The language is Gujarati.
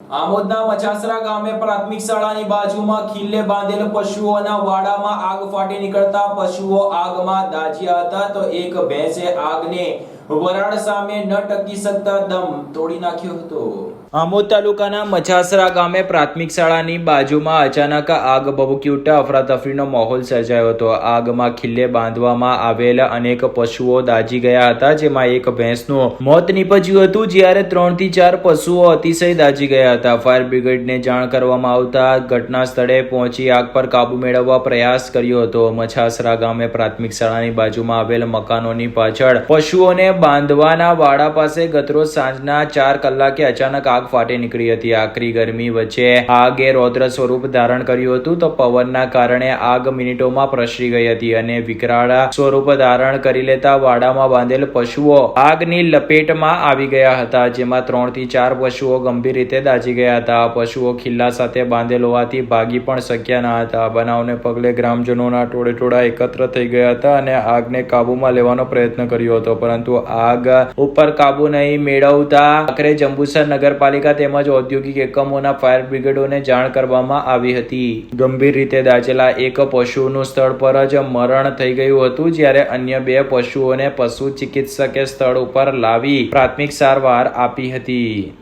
આમોદના મચાસરા ગામે પ્રાથમિક શાળાની બાજુમાં ખીલ્લે બાંધેલ પશુઓના વાડામાં આગ ફાટી નીકળતા પશુઓ આગમાં દાઝ્યા હતા તો એક ભેંસે આગને વરાળ સામે ન ટકી શકતા ગામે પ્રાથમિક શાળાની બાજુમાં અચાનક આગ ભભૂકી ઉઠતા અફરાતફરીનો માહોલ સર્જાયો હતો. આગમાં ખીલ્લે બાંધવામાં આવેલા અનેક પશુઓ દાઝી ગયા હતા, જેમાં એક ભેંસનું મોત નીપજ્યું હતું, જ્યારે ત્રણથી ચાર પશુઓ અતિશય દાજી ગયા હતા. ફાયર બ્રિગેડને જાણ કરવામાં આવતા ઘટના સ્થળે પહોંચી આગ પર કાબુ મેળવવા પ્રયાસ કર્યો હતો. મછાસરા ગામે પ્રાથમિક શાળાની બાજુમાં આવેલ મકાનોની પાછળ પશુઓને બાંધવાના વાડા પાસે ગતરોજ સાંજના ચાર કલાકે અચાનક આગ ફાટી નીકળી હતી. આકરી ગરમી વચ્ચે આગે રૌદ્ર સ્વરૂપ ધારણ કર્યું હતું તો પવનના કારણે આગ મિનિટોમાં પ્રસરી ગઈ હતી અને વિકરાળ સ્વરૂપ ધારણ કરી લેતા વાડામાં બાંધેલ પશુઓ આગની લપેટમાં આવી ગયા હતા, જેમાં ત્રણથી ચાર પશુઓ ગંભીર રીતે દાજી ગયા હતા. પશુઓ ખિલ્લા સાથે બાંધેલ હોવાથી ભાગી પણ શક્યા ન હતા. બનાવને પગલે ગ્રામજનોના ટોળે ટોળા એકત્ર થઈ ગયા હતા અને આગને કાબુમાં લેવાનો પ્રયત્ન કર્યો હતો, પરંતુ આગ ઉપર કાબુ નહીં મેળવતા. આખરે જંબુસર નગરપાલિકા તેમજ ઔદ્યોગિક એકમોના ફાયર બ્રિગેડોને જાણ કરવામાં આવી હતી. ગંભીર રીતે દાચેલા એક પશુનું સ્થળ પર જ મરણ થઈ ગયું હતું, જ્યારે અન્ય બે પશુઓને પશુ ચિકિત્સકે સ્થળ ઉપર લાવી પ્રાથમિક સારવાર આપી હતી.